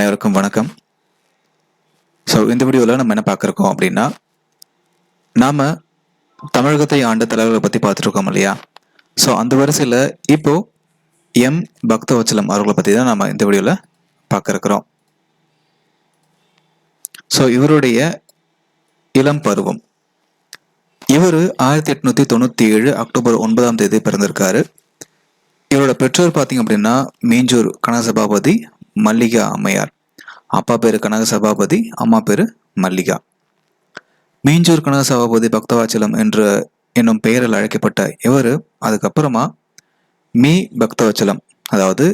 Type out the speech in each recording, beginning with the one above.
அனைவருக்கும் வணக்கம். ஸோ இந்த வீடியோவில் நம்ம என்ன பார்க்குறோம் அப்படின்னா நாம் தமிழகத்தை ஆண்ட தலைவர்களை பற்றி பார்த்துருக்கோம் இல்லையா? ஸோ அந்த வரிசையில் இப்போது எம் பக்தவச்சலம் அவர்களை பற்றி தான் நம்ம இந்த வீடியோவில் பார்க்க ஸோ இவருடைய இளம் பருவம். இவர் ஆயிரத்தி எட்நூற்றி தொண்ணூற்றி ஏழு அக்டோபர் ஒன்பதாம் தேதி பிறந்திருக்காரு. இவரோட பெற்றோர் பார்த்தீங்க அப்படின்னா மீஞ்சூர் கனக மல்லிகா அம்மையார். அப்பா பேர் கனக சபாபதி அம்மா பேர் மல்லிகா. மீஞ்சூர் கனக சபாபதி பக்தவாச்சலம் என்ற என்னும் பெயரில் அழைக்கப்பட்ட இவர் அதுக்கப்புறமா மீ பக்தவச்சலம் அதாவது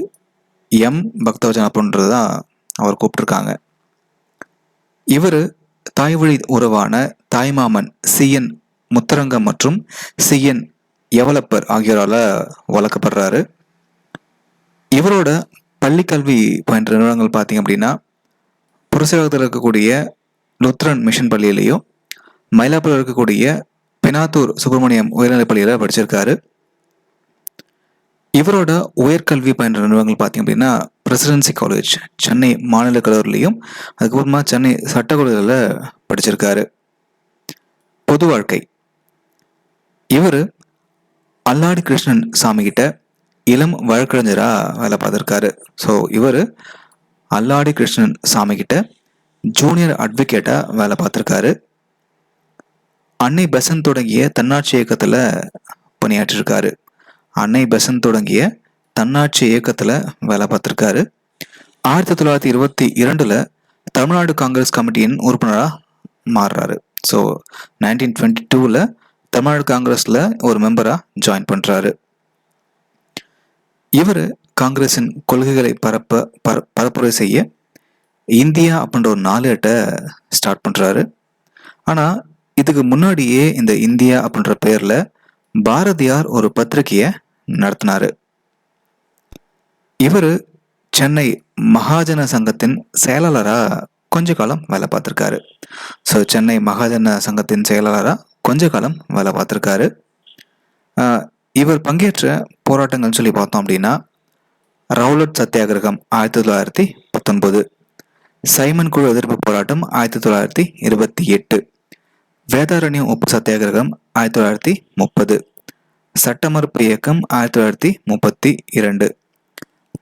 எம் பக்தவச்சலம் அப்படின்றது தான் அவர் கூப்பிட்டுருக்காங்க. இவர் தாய்வழி உறவான தாய்மாமன் சிஎன் முத்தரங்கம் மற்றும் சிஎன் எவலப்பர் ஆகியோரால் வளர்க்கப்படுறாரு. இவரோட பள்ளிக்கல்வி பயின்ற நிறுவனங்கள் பார்த்தீங்க அப்படின்னா புரசேவகத்தில் இருக்கக்கூடிய லுத்ரன் மிஷன் பள்ளியிலையும் மயிலாப்பூரில் இருக்கக்கூடிய பெனாத்தூர் சுப்பிரமணியம் உயர்நிலைப் பள்ளியில் படிச்சிருக்காரு. இவரோட உயர்கல்வி பயின்ற நிறுவனங்கள் பார்த்தீங்க அப்படின்னா பிரசிடென்சி காலேஜ் சென்னை மாநில கல்லூரிலையும் அதுக்கப்புறமா சென்னை சட்டக்கல்லூரியில் படிச்சிருக்காரு. பொது வாழ்க்கை. இவர் அல்லாடி கிருஷ்ணன் சாமிகிட்ட இளம் வழக்கறிஞராக வேலை பார்த்துருக்காரு. ஸோ இவர் அல்லாடி கிருஷ்ணன் சாமி கிட்ட ஜூனியர் அட்வொகேட்டாக வேலை பார்த்துருக்காரு. அன்னை பெசன் தொடங்கிய தன்னாட்சி இயக்கத்தில் பணியாற்றிருக்காரு. அன்னை பெசன் தொடங்கிய தன்னாட்சி இயக்கத்தில் வேலை பார்த்துருக்காரு. ஆயிரத்தி தொள்ளாயிரத்தி இருபத்தி இரண்டில் தமிழ்நாடு காங்கிரஸ் கமிட்டியின் உறுப்பினராக மாறுறாரு. ஸோ நைன்டீன் டுவெண்ட்டி டூவில் தமிழ்நாடு காங்கிரஸில் ஒரு மெம்பராக ஜாயின் பண்ணுறாரு இவர் காங்கிரஸின் கொள்கைகளை பரப்ப பர பரப்புரை செய்ய இந்தியா அப்படின்ற ஒரு நாளேட்டை ஸ்டார்ட் பண்ணுறாரு ஆனால் இதுக்கு முன்னாடியே இந்த இந்தியா அப்படின்ற பெயரில் பாரதியார் ஒரு பத்திரிகையை நடத்தினார். இவர் சென்னை மகாஜன சங்கத்தின் செயலாளராக கொஞ்ச காலம் வேலை பார்த்துருக்காரு. ஸோ சென்னை மகாஜன சங்கத்தின் செயலாளராக கொஞ்ச காலம் வேலை பார்த்துருக்காரு. இவர் பங்கேற்ற போராட்டங்கள்னு சொல்லி பார்த்தோம் அப்படின்னா ரவுலட் சத்தியாகிரகம் ஆயிரத்தி தொள்ளாயிரத்தி பத்தொன்பது சைமன் குழு எதிர்ப்பு போராட்டம் ஆயிரத்தி தொள்ளாயிரத்தி இருபத்தி எட்டு வேதாரண்யம் உப்பு சத்தியாகிரகம் ஆயிரத்தி தொள்ளாயிரத்தி முப்பது சட்ட மறுப்பு இயக்கம் ஆயிரத்தி தொள்ளாயிரத்தி முப்பத்தி இரண்டு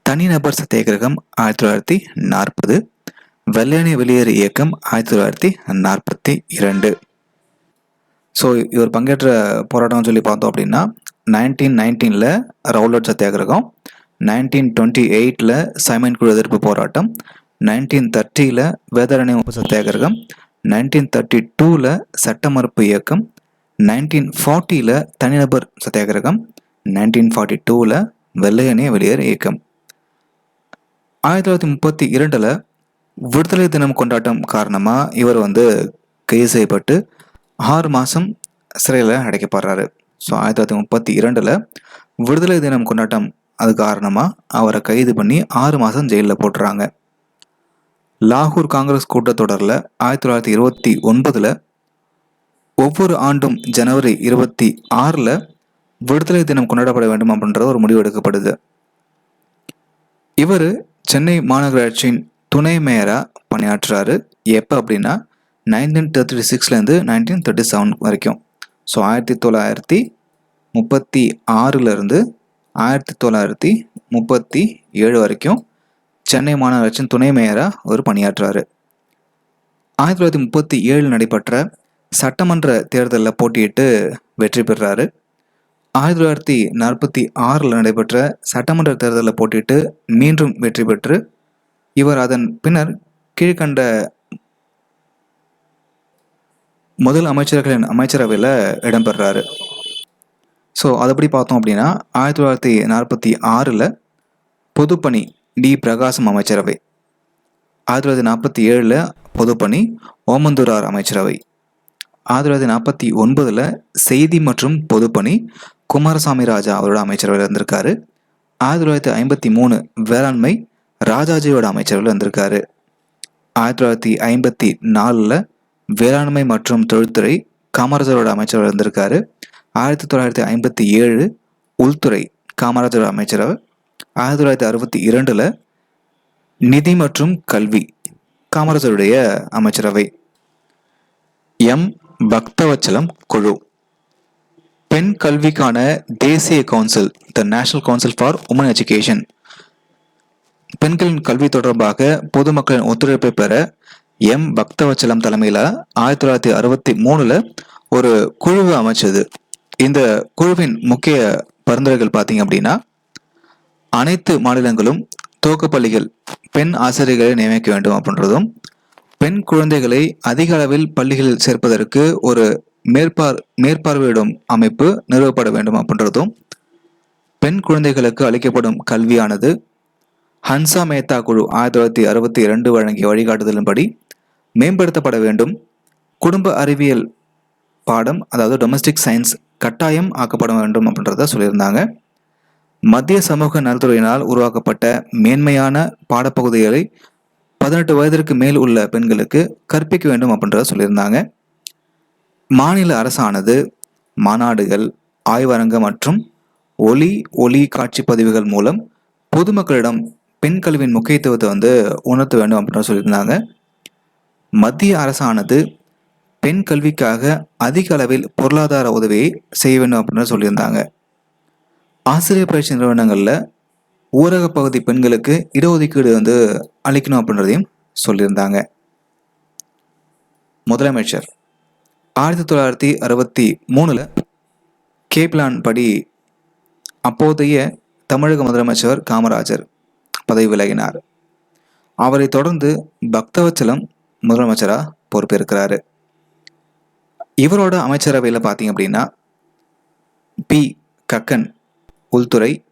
தனிநபர் சத்தியாகிரகம் ஆயிரத்தி தொள்ளாயிரத்தி நாற்பது வெள்ளையணி வெளியேறு இயக்கம் ஆயிரத்தி தொள்ளாயிரத்தி நாற்பத்தி இரண்டு. ஸோ இவர் பங்கேற்ற போராட்டம்னு சொல்லி பார்த்தோம் அப்படின்னா நைன்டீன் நைன்டீனில் ரவுலட் சத்தியாகிரகம் நைன்டீன் டுவெண்ட்டி எயிட்டில் சைமன் குழு எதிர்ப்பு போராட்டம் நைன்டீன் தேர்ட்டியில் வேதாரண்யம் உப்பு சத்தியாகிரகம் நைன்டீன் தேர்ட்டி டூவில் சட்ட மறுப்பு இயக்கம் நைன்டீன் ஃபார்ட்டியில் தனிநபர் சத்தியாகிரகம் நைன்டீன் ஃபார்ட்டி டூவில் வெள்ளையனே வெளியேறு இயக்கம். ஆயிரத்தி தொள்ளாயிரத்தி முப்பத்தி இரண்டில் விடுதலை தினம் கொண்டாட்டம் காரணமாக இவர் வந்து கைது செய்யப்பட்டு ஆறு மாதம் சிறையில் அடைக்கப்படுறாரு. ஸோ ஆயிரத்தி தொள்ளாயிரத்தி முப்பத்தி இரண்டில் விடுதலை தினம் கொண்டாட்டம் அது காரணமாக அவரை கைது பண்ணி ஆறு மாதம் ஜெயிலில் போட்டுறாங்க. லாகூர் காங்கிரஸ் கூட்டத்தொடரில் ஆயிரத்தி தொள்ளாயிரத்தி இருபத்தி ஒன்பதில் ஒவ்வொரு ஆண்டும் ஜனவரி இருபத்தி ஆறில் விடுதலை தினம் கொண்டாடப்பட வேண்டும் அப்படின்ற ஒரு முடிவு எடுக்கப்படுது. இவர் சென்னை மாநகராட்சியின் துணை மேயராக பணியாற்றுறாரு. எப்போ அப்படின்னா நைன்டீன் தேர்ட்டி சிக்ஸ்லேருந்து நைன்டீன் தேர்ட்டி செவன் வரைக்கும். ஸோ ஆயிரத்தி தொள்ளாயிரத்தி முப்பத்தி ஆறுலேருந்து ஆயிரத்தி தொள்ளாயிரத்தி முப்பத்தி ஏழு வரைக்கும் சென்னை மாநகராட்சியின் துணை மேயராக அவர் பணியாற்றுறாரு. ஆயிரத்தி தொள்ளாயிரத்தி முப்பத்தி ஏழு நடைபெற்ற சட்டமன்ற தேர்தலில் போட்டியிட்டு வெற்றி பெறாரு ஆயிரத்தி தொள்ளாயிரத்தி நாற்பத்தி ஆறில் நடைபெற்ற சட்டமன்ற தேர்தலில் போட்டியிட்டு மீண்டும் வெற்றி பெற்று இவர் அதன் பின்னர் கீழ்கண்ட முதல் அமைச்சர்களின் அமைச்சரவையில் இடம்பெறாரு. ஸோ அதுபடி பார்த்தோம் அப்படின்னா ஆயிரத்தி தொள்ளாயிரத்தி நாற்பத்தி ஆறில் பொதுப்பணி டி. பிரகாசம் அமைச்சரவை. ஆயிரத்தி தொள்ளாயிரத்தி நாற்பத்தி ஏழில் பொதுப்பணி ஓமந்தூரார் அமைச்சரவை. ஆயிரத்தி தொள்ளாயிரத்தி நாற்பத்தி ஒன்பதில் செய்தி மற்றும் பொதுப்பணி குமாரசாமி ராஜா அவரோட அமைச்சரவையில் இருந்திருக்காரு. ஆயிரத்தி தொள்ளாயிரத்தி ஐம்பத்தி மூணு வேளாண்மை ராஜாஜியோட அமைச்சரவையில் இருந்திருக்காரு. ஆயிரத்தி தொள்ளாயிரத்தி ஐம்பத்தி நாலில் வேளாண்மை மற்றும் தொழில்துறை காமராஜரோட அமைச்சராக இருந்திருக்காரு. ஆயிரத்தி தொள்ளாயிரத்தி ஐம்பத்தி ஏழு உள்துறை காமராஜர் அமைச்சராக ஆயிரத்தி தொள்ளாயிரத்தி அறுபத்தி இரண்டில் நிதி மற்றும் கல்வி காமராஜருடைய அமைச்சரவை. எம். பக்தவச்சலம் குழு. பெண் கல்விக்கான தேசிய council the national council for women education. பெண்களின் கல்வி தொடர்பாக பொதுமக்களின் ஒத்துழைப்பை பெற எம் பக்தவச்சலம் தலைமையில் ஆயிரத்தி தொள்ளாயிரத்தி அறுபத்தி மூணில் ஒரு குழுவு அமைச்சது. இந்த குழுவின் முக்கிய பரிந்துரைகள் பார்த்தீங்க அப்படின்னா அனைத்து மாநிலங்களும் துவக்கப்பள்ளிகள் பெண் ஆசிரியர்களை நியமிக்க வேண்டும் அப்படின்றதும் பெண் குழந்தைகளை அதிக அளவில் பள்ளிகளில் சேர்ப்பதற்கு ஒரு மேற்பார் மேற்பார்வையிடும் அமைப்பு நிறுவப்பட வேண்டும் அப்படின்றதும் பெண் குழந்தைகளுக்கு அளிக்கப்படும் கல்வியானது ஹன்சா மேத்தா குழு ஆயிரத்தி தொள்ளாயிரத்தி அறுபத்தி இரண்டு வழங்கிய வழிகாட்டுதலின்படி மேம்படுத்தப்பட வேண்டும். குடும்ப அறிவியல் பாடம் அதாவது டொமஸ்டிக் சயின்ஸ் கட்டாயம் ஆக்கப்பட வேண்டும் அப்படின்றத சொல்லியிருந்தாங்க. மத்திய சமூக நலத்துறையினால் உருவாக்கப்பட்ட மேன்மையான பாடப்பகுதிகளை பதினெட்டு வயதிற்கு மேல் உள்ள பெண்களுக்கு கற்பிக்க வேண்டும் அப்படின்றத சொல்லியிருந்தாங்க. மாநில அரசானது மாநாடுகள் ஆய்வரங்கம் மற்றும் ஒலி ஒளி காட்சி பதிவுகள் மூலம் பொதுமக்களிடம் பெண் கல்வியின் முக்கியத்துவத்தை வந்து உணர்த்த வேண்டும் அப்படின்னு சொல்லியிருந்தாங்க. மத்திய அரசானது பெண் கல்விக்காக அதிக அளவில் பொருளாதார உதவியை செய்ய வேண்டும் அப்படின்னு சொல்லியிருந்தாங்க. ஆசிரியர் பயிற்சி நிறுவனங்களில் ஊரக பகுதி பெண்களுக்கு இடஒதுக்கீடு வந்து அளிக்கணும் அப்படின்றதையும் சொல்லியிருந்தாங்க. முதலமைச்சர். ஆயிரத்தி தொள்ளாயிரத்தி அறுபத்தி மூணில் கே படி அப்போதைய தமிழக முதலமைச்சர் காமராஜர் பதவி விலகினார். அவரை தொடர்ந்து பக்தவச்சலம் முதலமைச்சராக பொறுப்பேற்கிறாரு. இவரோட அமைச்சரவையில் பார்த்தீங்க அப்படின்னா பி. கக்கன் உள்துறை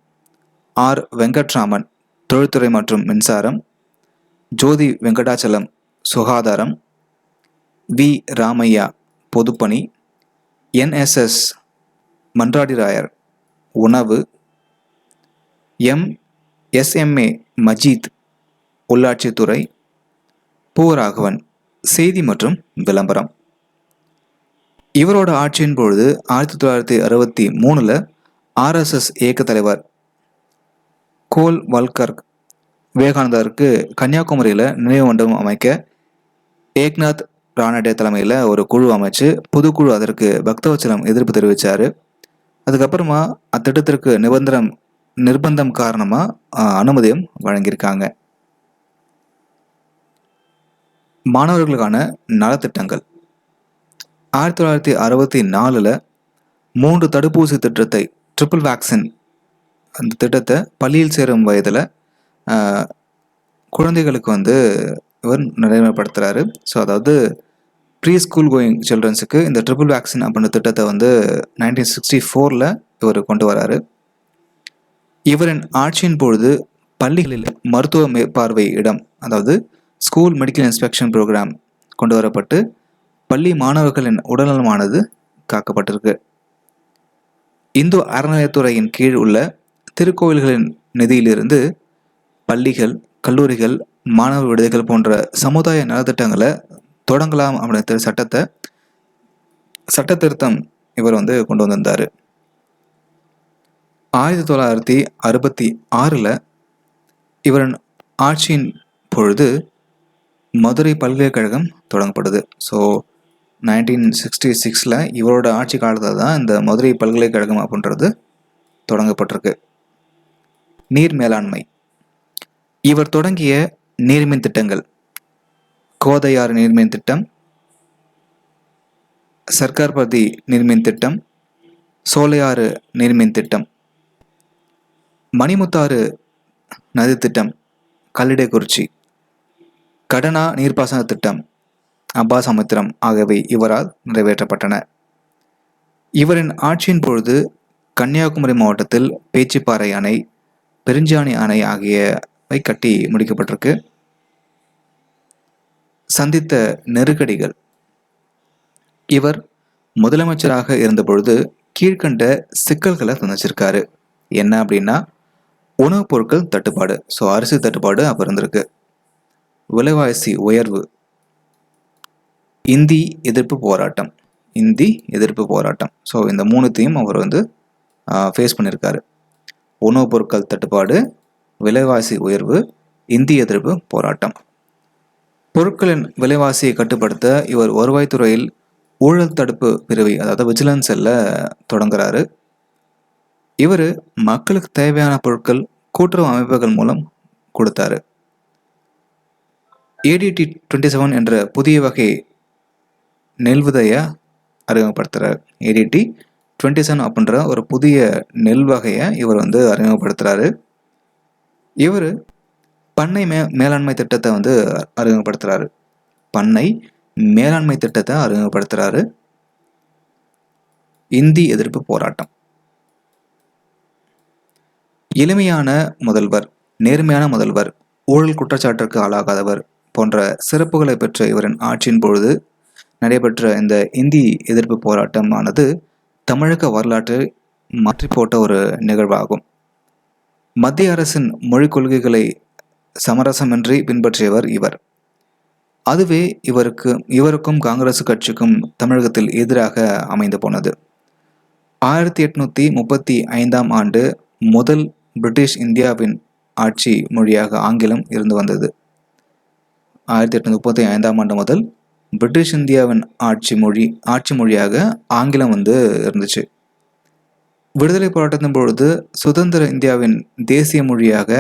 ஆர். வெங்கட்ராமன் தொழில்துறை மற்றும் மின்சாரம் ஜோதி வெங்கடாச்சலம் சுகாதாரம் வி. ராமையா பொதுப்பணி என்எஸ்எஸ் மன்றாடிராயர் உணவு எம். எஸ்எம்ஏ மஜீத் உள்ளாட்சித்துறை பூவராகவன் செய்தி மற்றும் விளம்பரம். இவரோட ஆட்சியின் பொழுது ஆயிரத்தி தொள்ளாயிரத்தி அறுபத்தி மூணில் ஆர்எஸ்எஸ் இயக்க தலைவர் கோல் வல்கர் விவேகானந்தருக்கு கன்னியாகுமரியில் நினைவு மண்டபம் அமைக்க ஏக்நாத் ராணடே தலைமையில் ஒரு குழு அமைச்சு புதுக்குழு அதற்கு பக்தவச்சலம் எதிர்ப்பு தெரிவித்தார் அதுக்கப்புறமா அத்திட்டத்திற்கு நிபந்தனம் நிர்பந்தம் காரணமாக அனுமதியும் வழங்கியிருக்காங்க. மாணவர்களுக்கான நலத்திட்டங்கள். ஆயிரத்தி தொள்ளாயிரத்தி அறுபத்தி நாலில் மூன்று தடுப்பூசி திட்டத்தை ட்ரிபிள் வேக்சின் அந்த திட்டத்தை பள்ளியில் சேரும் வயதில் குழந்தைகளுக்கு வந்து இவர் நடைமுறைப்படுத்துகிறாரு ஸோ அதாவது ப்ரீ ஸ்கூல் கோயிங் சில்ட்ரன்ஸுக்கு இந்த ட்ரிபிள் வேக்சின் அப்படின்ற திட்டத்தை வந்து நைன்டீன் சிக்ஸ்டி ஃபோரில் இவர் கொண்டு வராரு. இவரின் ஆட்சியின் பொழுது பள்ளிகளில் மருத்துவ மேற்பார்வை இடம் அதாவது ஸ்கூல் மெடிக்கல் இன்ஸ்பெக்ஷன் ப்ரோக்ராம் கொண்டு வரப்பட்டு பள்ளி மாணவர்களின் உடல்நலமானது காக்கப்பட்டிருக்கு. இந்து அறநிலையத்துறையின் கீழ் உள்ள திருக்கோவில்களின் நிதியிலிருந்து பள்ளிகள் கல்லூரிகள் மாணவர் விடுதிகள் போன்ற சமுதாய நலத்திட்டங்களை தொடங்கலாம் அப்படின்ற சட்டத்தை சட்ட திருத்தம் இவர் வந்து கொண்டு வந்திருந்தார். ஆயிரத்தி தொள்ளாயிரத்தி அறுபத்தி ஆறில் இவரின் ஆட்சியின் பொழுது மதுரை பல்கலைக்கழகம் தொடங்கப்படுது. ஸோ நைன்டீன் சிக்ஸ்டி சிக்ஸில் இவரோட ஆட்சி காலத்தில் தான் இந்த மதுரை பல்கலைக்கழகம் அப்படின்றது தொடங்கப்பட்டிருக்கு. நீர் மேலாண்மை. இவர் தொடங்கிய நீர்மின் திட்டங்கள். கோதையாறு நீர்மின் திட்டம். சர்க்கார்பதி நீர்மின் திட்டம். சோலையாறு நீர்மின் திட்டம். மணிமுத்தாறு நதி திட்டம். கல்லிடைக்குறிச்சி. கடனா நீர்ப்பாசன திட்டம் அப்பாசமுத்திரம் ஆகியவை இவரால் நிறைவேற்றப்பட்டன. இவரின் ஆட்சியின் பொழுது கன்னியாகுமரி மாவட்டத்தில் பேச்சிப்பாறை அணை பெருஞ்சாணி அணை ஆகியவை கட்டி முடிக்கப்பட்டிருக்கு. சந்தித்த நெருக்கடிகள். இவர் முதலமைச்சராக இருந்தபொழுது கீழ்கண்ட சிக்கல்களை சந்திச்சிருக்காரு. என்ன அப்படின்னா உணவுப் பொருட்கள் தட்டுப்பாடு. ஸோ அரிசி தட்டுப்பாடு அப்போ இருந்திருக்கு. விலைவாசி உயர்வு. இந்தி எதிர்ப்பு போராட்டம். இந்தி எதிர்ப்பு போராட்டம். ஸோ இந்த மூணுத்தையும் அவர் வந்து ஃபேஸ் பண்ணியிருக்காரு உணவுப் பொருட்கள் தட்டுப்பாடு விலைவாசி உயர்வு இந்தி எதிர்ப்பு போராட்டம். பொருட்களின் விலைவாசியை கட்டுப்படுத்த இவர் வருவாய்த்துறையில் ஊழல் தடுப்பு பிரிவை அதாவது விஜிலன்ஸ் செல்ல தொடங்குறாரு. இவர் மக்களுக்கு தேவையான பொருட்கள் கூட்டுறவு அமைப்புகள் மூலம் கொடுத்தாரு. ஏடிடி டுவெண்ட்டி செவன் என்ற புதிய வகை நெல் விதையை அறிமுகப்படுத்துகிறார் ஏடிடி டுவெண்ட்டி செவன் அப்படின்ற ஒரு புதிய நெல் வகையை இவர் வந்து அறிமுகப்படுத்துகிறாரு இவர் பண்ணை மே மேலாண்மை திட்டத்தை வந்து அறிமுகப்படுத்துகிறாரு பண்ணை மேலாண்மை திட்டத்தை அறிமுகப்படுத்துகிறாரு இந்தி எதிர்ப்பு போராட்டம். எளிமையான முதல்வர் நேர்மையான முதல்வர் ஊழல் குற்றச்சாட்டிற்கு ஆளாகாதவர் போன்ற சிறப்புகளை பெற்ற இவரின் ஆட்சியின் பொழுது நடைபெற்ற இந்த இந்தி எதிர்ப்பு போராட்டமானது தமிழக வரலாற்றை மாற்றி போட்ட ஒரு நிகழ்வாகும். மத்திய அரசின் மொழிக் கொள்கைகளை சமரசமின்றி பின்பற்றியவர் இவர். அதுவே இவருக்கு இவருக்கும் காங்கிரஸ் கட்சிக்கும் தமிழகத்தில் எதிராக அமைந்து போனது. ஆயிரத்தி எட்நூத்தி முப்பத்தி ஐந்தாம் ஆண்டு முதல் பிரிட்டிஷ் இந்தியாவின் ஆட்சி மொழியாக ஆங்கிலம் இருந்து வந்தது. ஆயிரத்தி எட்நூத்தி முப்பத்தி ஐந்தாம் ஆண்டு முதல் பிரிட்டிஷ் இந்தியாவின் ஆட்சி மொழி ஆட்சி மொழியாக ஆங்கிலம் வந்து இருந்துச்சு. விடுதலை போராட்டத்தின் பொழுது சுதந்திர இந்தியாவின் தேசிய மொழியாக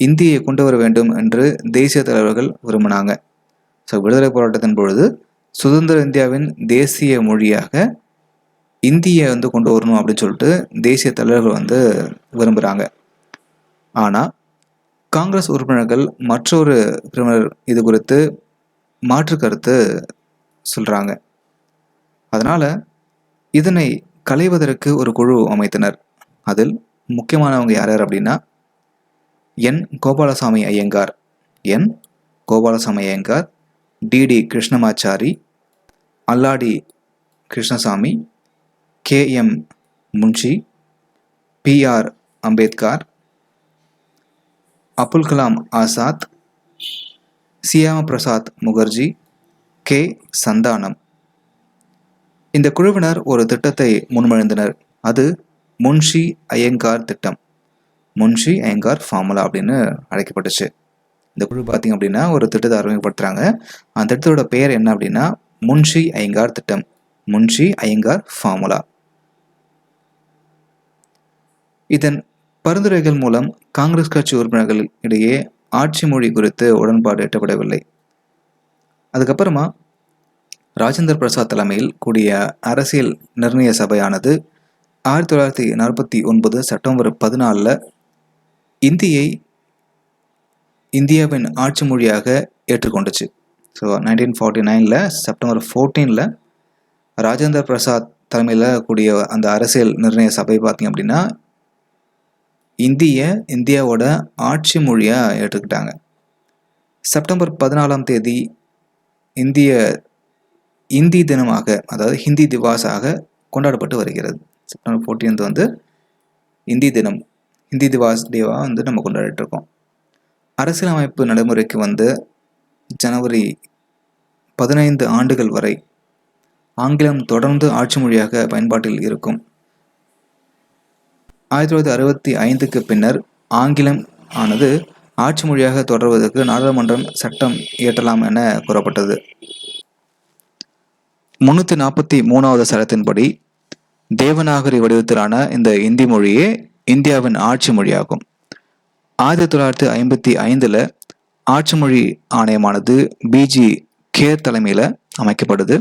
இந்தியை கொண்டு வர வேண்டும் என்று தேசிய தலைவர்கள் விரும்பினாங்க. ஸோ விடுதலை போராட்டத்தின் பொழுது சுதந்திர இந்தியாவின் தேசிய மொழியாக இந்தியை வந்து கொண்டு வரணும் அப்படின்னு சொல்லிட்டு தேசிய தலைவர்கள் வந்து விரும்புகிறாங்க ஆனால் காங்கிரஸ் உறுப்பினர்கள் மற்றொரு பிரிவினர் இது குறித்து மாற்று கருத்து சொல்கிறாங்க அதனால் இதனை களைவதற்கு ஒரு குழு அமைத்தனர். அதில் முக்கியமானவங்க யார் யார் அப்படின்னா N Gopalaswami Ayyangar N Gopalaswami Ayyangar TT Krishnamachari Alladi Krishnaswamy K M Munshi BR Ambedkar Abul Kalam Azad Shyama Prasad Mukherjee K. Santhanam. இந்த குழுவினர் ஒரு திட்டத்தை முன்மொழிந்தனர். அது முன்ஷி ஐயங்கார் திட்டம். முன்ஷி ஐயங்கார் ஃபார்முலா அப்படின்னு அழைக்கப்பட்டுச்சு. இந்த குழு பார்த்தீங்க அப்படின்னா ஒரு திட்டத்தை அறிமுகப்படுத்துகிறாங்க அந்த திட்டத்தோட பெயர் என்ன அப்படின்னா முன்ஷி ஐயங்கார் திட்டம். முன்ஷி ஐயங்கார் ஃபார்முலா. இதன் பரிந்துரைகள் மூலம் காங்கிரஸ் கட்சி உறுப்பினர்கள் இடையே ஆட்சி மொழி குறித்து உடன்பாடு எட்டப்படவில்லை. அதுக்கப்புறமா ராஜேந்திர பிரசாத் தலைமையில் கூடிய அரசியல் நிர்ணய சபையானது ஆயிரத்தி தொள்ளாயிரத்தி நாற்பத்தி ஒன்பது செப்டம்பர் பதினாலில் இந்தியை இந்தியாவின் ஆட்சி மொழியாக ஏற்றுக்கொண்டுச்சு. ஸோ நைன்டீன் ஃபார்ட்டி நைனில் செப்டம்பர் ஃபோர்டீனில் ராஜேந்திர பிரசாத் தலைமையில் கூடிய அந்த அரசியல் நிர்ணய சபை பார்த்திங்க அப்படின்னா இந்திய இந்தியாவோட ஆட்சி மொழியாக ஏற்றுக்கிட்டாங்க செப்டம்பர் பதினாலாம் தேதி இந்திய இந்தி தினமாக அதாவது ஹிந்தி திவாஸாக கொண்டாடப்பட்டு வருகிறது. செப்டம்பர் ஃபோர்டீன்த் வந்து இந்தி தினம் ஹிந்தி திவாஸ் டேவாக வந்து நம்ம கொண்டாடிட்டு இருக்கோம் அரசியலமைப்பு நடைமுறைக்கு வந்து ஜனவரி பதினைந்து ஆண்டுகள் வரை ஆங்கிலம் தொடர்ந்து ஆட்சி மொழியாக பயன்பாட்டில் இருக்கும். ஆயிரத்தி தொள்ளாயிரத்தி அறுபத்தி ஐந்துக்கு பின்னர் ஆங்கிலம் ஆனது ஆட்சி மொழியாக தொடர்வதற்கு நாடாளுமன்றம் சட்டம் இயற்றலாம் என கூறப்பட்டது. முன்னூற்றி நாற்பத்தி மூணாவது சட்டத்தின்படி தேவநாகரி வடிவத்திலான இந்த இந்தி மொழியே இந்தியாவின் ஆட்சி மொழியாகும். ஆயிரத்தி தொள்ளாயிரத்தி ஐம்பத்தி ஐந்தில் ஆட்சி மொழி ஆணையமானது பிஜி கேர் தலைமையில் அமைக்கப்படுது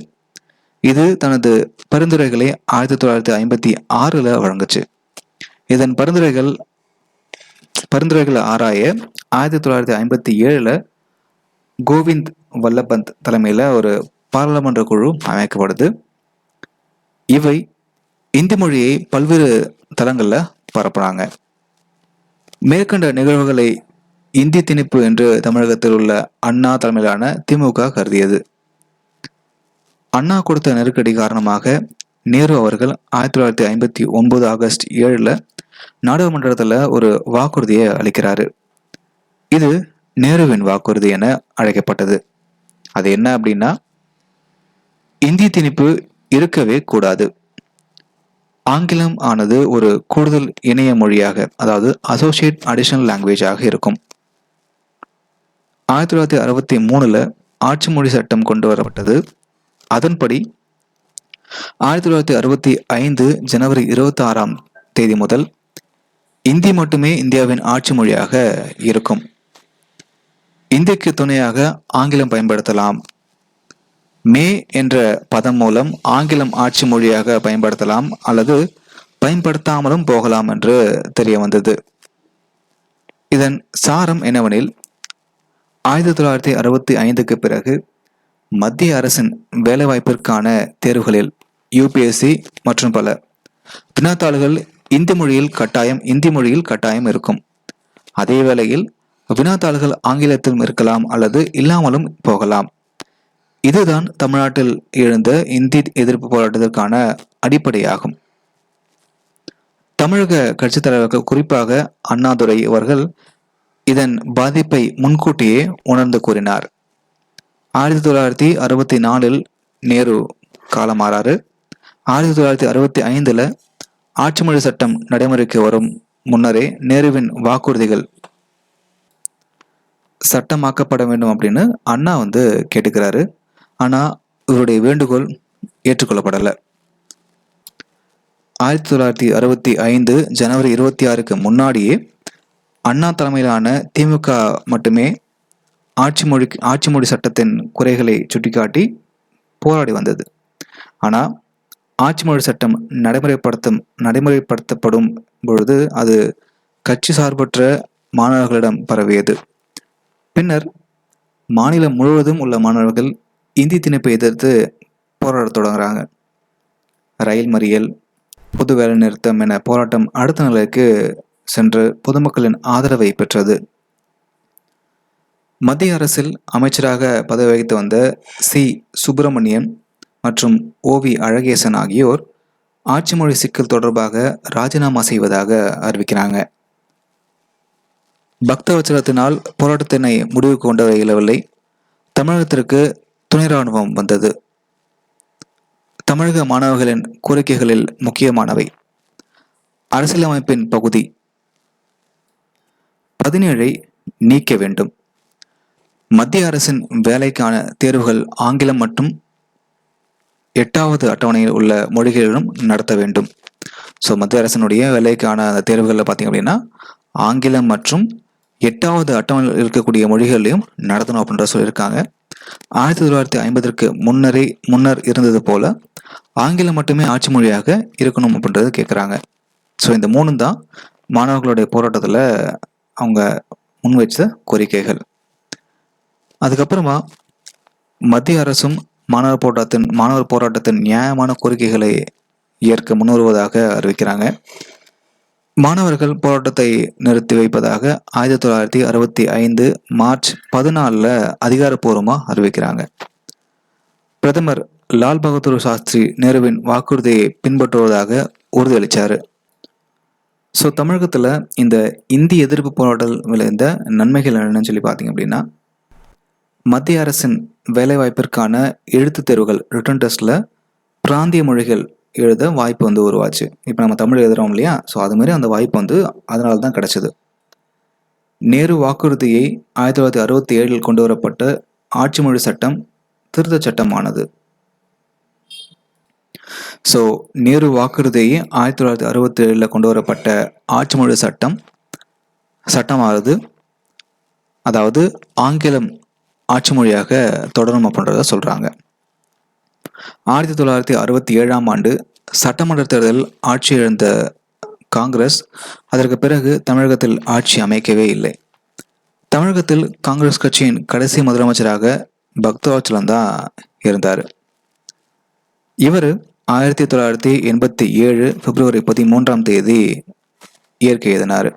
இது தனது பரிந்துரைகளை ஆயிரத்தி தொள்ளாயிரத்தி ஐம்பத்தி ஆறில் வழங்குச்சு. இதன் பரிந்துரைகள் பரிந்துரைகளை ஆராய ஆயிரத்தி தொள்ளாயிரத்தி ஐம்பத்தி ஏழில் கோவிந்த் வல்லபந்த் தலைமையில் ஒரு பாராளுமன்ற குழு அமைக்கப்படுது. இவை இந்தி மொழியை பல்வேறு தளங்களில் பரப்புகிறாங்க மேற்கண்ட நிகழ்வுகளை இந்தி திணிப்பு என்று தமிழகத்தில் உள்ள அண்ணா தலைமையிலான திமுக கருதியது. அண்ணா கொடுத்த நெருக்கடி காரணமாக நேரு அவர்கள் ஆயிரத்தி தொள்ளாயிரத்தி ஐம்பத்தி ஒன்பது ஆகஸ்ட் ஏழில் நாடாளுமன்றத்தில் ஒரு வாக்குறுதியை அளிக்கிறாரு. இது நேருவின் வாக்குறுதி என அழைக்கப்பட்டது. அது என்ன அப்படின்னா இந்தி திணிப்பு இருக்கவே கூடாது. ஆங்கிலம் ஆனது ஒரு கூடுதல் இணைய மொழியாக அதாவது அசோசியேட் அடிஷனல் லாங்குவேஜாக இருக்கும். ஆயிரத்தி தொள்ளாயிரத்தி அறுபத்தி மூணில் ஆட்சி மொழி சட்டம் கொண்டு வரப்பட்டது. அதன்படி ஆயிரத்தி தொள்ளாயிரத்தி அறுபத்தி ஐந்து ஜனவரி இருபத்தி ஆறாம் தேதி முதல் இந்தி மட்டுமே இந்தியாவின் ஆட்சி மொழியாக இருக்கும். இந்திக்கு துணையாக ஆங்கிலம் பயன்படுத்தலாம். மே என்ற பதம் மூலம் ஆங்கிலம் ஆட்சி மொழியாக பயன்படுத்தலாம் அல்லது பயன்படுத்தாமலும் போகலாம் என்று தெரிய வந்தது. இதன் சாரம் என்னவெனில் ஆயிரத்தி தொள்ளாயிரத்தி அறுபத்தி ஐந்துக்கு பிறகு மத்திய அரசின் வேலைவாய்ப்பிற்கான தேர்வுகளில் யூபிஎஸ்சி மற்றும் பல வினாத்தாள்கள் இந்தி மொழியில் கட்டாயம் இந்தி மொழியில் கட்டாயம் இருக்கும். அதே வேளையில் வினாத்தாள்கள் ஆங்கிலத்திலும் இருக்கலாம் அல்லது இல்லாமலும் போகலாம். இதுதான் தமிழ்நாட்டில் எழுந்த இந்தி எதிர்ப்பு போராட்டத்திற்கான அடிப்படையாகும். தமிழக கட்சித் தலைவர்கள் குறிப்பாக அண்ணாதுரை அவர்கள் இதன் பாதிப்பை முன்கூட்டியே உணர்ந்து கூறினார். ஆயிரத்தி தொள்ளாயிரத்தி அறுபத்தி நாலில் நேரு காலமாறாரு ஆயிரத்தி தொள்ளாயிரத்தி அறுபத்தி ஐந்தில் ஆட்சி மொழி சட்டம் நடைமுறைக்கு வரும் முன்னரே நேருவின் வாக்குறுதிகள் சட்டமாக்கப்பட வேண்டும் அப்படின்னு அண்ணா வந்து கேட்டுக்கிறாரு. ஆனால் இவருடைய வேண்டுகோள் ஏற்றுக்கொள்ளப்படலை. ஆயிரத்தி தொள்ளாயிரத்தி அறுபத்தி ஐந்து ஜனவரி இருபத்தி ஆறுக்கு முன்னாடியே அண்ணா தலைமையிலான திமுக மட்டுமே ஆட்சி மொழி ஆட்சி மொழி சட்டத்தின் குறைகளை சுட்டிக்காட்டி போராடி வந்தது. ஆனால் ஆட்சி மொழி சட்டம் நடைமுறைப்படுத்தும் நடைமுறைப்படுத்தப்படும் பொழுது அது கட்சி சார்பற்ற மாணவர்களிடம் பரவியது. பின்னர் மாநிலம் முழுவதும் உள்ள மாணவர்கள் இந்தி திணிப்பை எதிர்த்து போராடத் தொடங்குறாங்க. ரயில் மறியல் பொது வேலை நிறுத்தம் என போராட்டம் அடுத்த நிலைக்கு சென்று பொதுமக்களின் ஆதரவை பெற்றது. மத்திய அரசில் அமைச்சராக பதவி வகித்து வந்த சி. சுப்பிரமணியன் மற்றும் ஓ வி அழகேசன் ஆகியோர் ஆட்சி மொழி சிக்கல் தொடர்பாக ராஜினாமா செய்வதாக அறிவிக்கிறாங்க. பக்தவச்சலத்தினால் போராட்டத்தினை முடிவு கொண்டு வர இயலவில்லை தமிழகத்திற்கு துணை ராணுவம் வந்தது. தமிழக மாணவர்களின் கோரிக்கைகளில் முக்கியமானவை. அரசியலமைப்பின் பகுதி. பதினேழை நீக்க வேண்டும். மத்திய அரசின் வேலைக்கான தேர்வுகள் ஆங்கிலம் மற்றும் எட்டாவது அட்டவணையில் உள்ள மொழிகளிலும் நடத்த வேண்டும். ஸோ மத்திய அரசினுடைய வேலைக்கான அந்த தேர்வுகளில் பார்த்தீங்க அப்படின்னா ஆங்கிலம் மற்றும் எட்டாவது அட்டவணையில் இருக்கக்கூடிய மொழிகளையும் நடத்தணும் அப்படின்ற சொல்லியிருக்காங்க. ஆயிரத்தி தொள்ளாயிரத்தி ஐம்பதற்கு முன்னரே முன்னர் இருந்தது போல ஆங்கிலம் மட்டுமே ஆட்சி மொழியாக இருக்கணும் அப்படின்றது கேட்குறாங்க. ஸோ இந்த மூணு தான் மாணவர்களுடைய போராட்டத்தில் அவங்க முன்வைச்ச கோரிக்கைகள். அதுக்கப்புறமா மத்திய அரசும் மாணவர் போராட்டத்தின் மாணவர் போராட்டத்தின் நியாயமான கோரிக்கைகளை ஏற்க முன்வருவதாக அறிவிக்கிறாங்க. மாணவர்கள் போராட்டத்தை நிறுத்தி வைப்பதாக ஆயிரத்தி தொள்ளாயிரத்தி அறுபத்தி ஐந்து மார்ச் பதினாலில் அதிகாரப்பூர்வமாக அறிவிக்கிறாங்க. பிரதமர் லால் பகதூர் சாஸ்திரி நேருவின் வாக்குறுதியை பின்பற்றுவதாக உறுதியளித்தார் ஸோ தமிழகத்தில் இந்த இந்தி எதிர்ப்பு போராட்டம் விளைந்த நன்மைகள் என்னென்னு சொல்லி பார்த்தீங்க அப்படின்னா மத்திய அரசின் வேலைவாய்ப்பிற்கான எழுத்துத் தேர்வுகள் ரிட்டன் டெஸ்ட்டில் பிராந்திய மொழிகள் எழுத வாய்ப்பு வந்து உருவாச்சு. இப்போ நம்ம தமிழ் எழுதுகிறோம் இல்லையா? ஸோ அது மாதிரி அந்த வாய்ப்பு வந்து அதனால தான் கிடச்சிது. நேரு வாக்குறுதியை ஆயிரத்தி தொள்ளாயிரத்தி அறுபத்தி ஏழில் கொண்டு வரப்பட்ட ஆட்சி மொழி சட்டம் திருத்த சட்டமானது. ஸோ நேரு வாக்குறுதியை ஆயிரத்தி தொள்ளாயிரத்தி அறுபத்தி ஏழில் கொண்டு வரப்பட்ட ஆட்சி மொழி சட்டம் சட்டமானது அதாவது ஆங்கிலம் ஆட்சி மொழியாக தொடரும் அப்படின்றத சொல்கிறாங்க ஆயிரத்தி தொள்ளாயிரத்தி அறுபத்தி ஏழாம் ஆண்டு சட்டமன்ற தேர்தலில் ஆட்சி இழந்த காங்கிரஸ் அதற்கு பிறகு தமிழகத்தில் ஆட்சி அமைக்கவே இல்லை. தமிழகத்தில் காங்கிரஸ் கட்சியின் கடைசி முதலமைச்சராக பக்தவாச்சலம் தான் இருந்தார். இவர் ஆயிரத்தி தொள்ளாயிரத்தி எண்பத்தி ஏழு பிப்ரவரி பதிமூன்றாம் தேதி இயற்கை எழுதினார்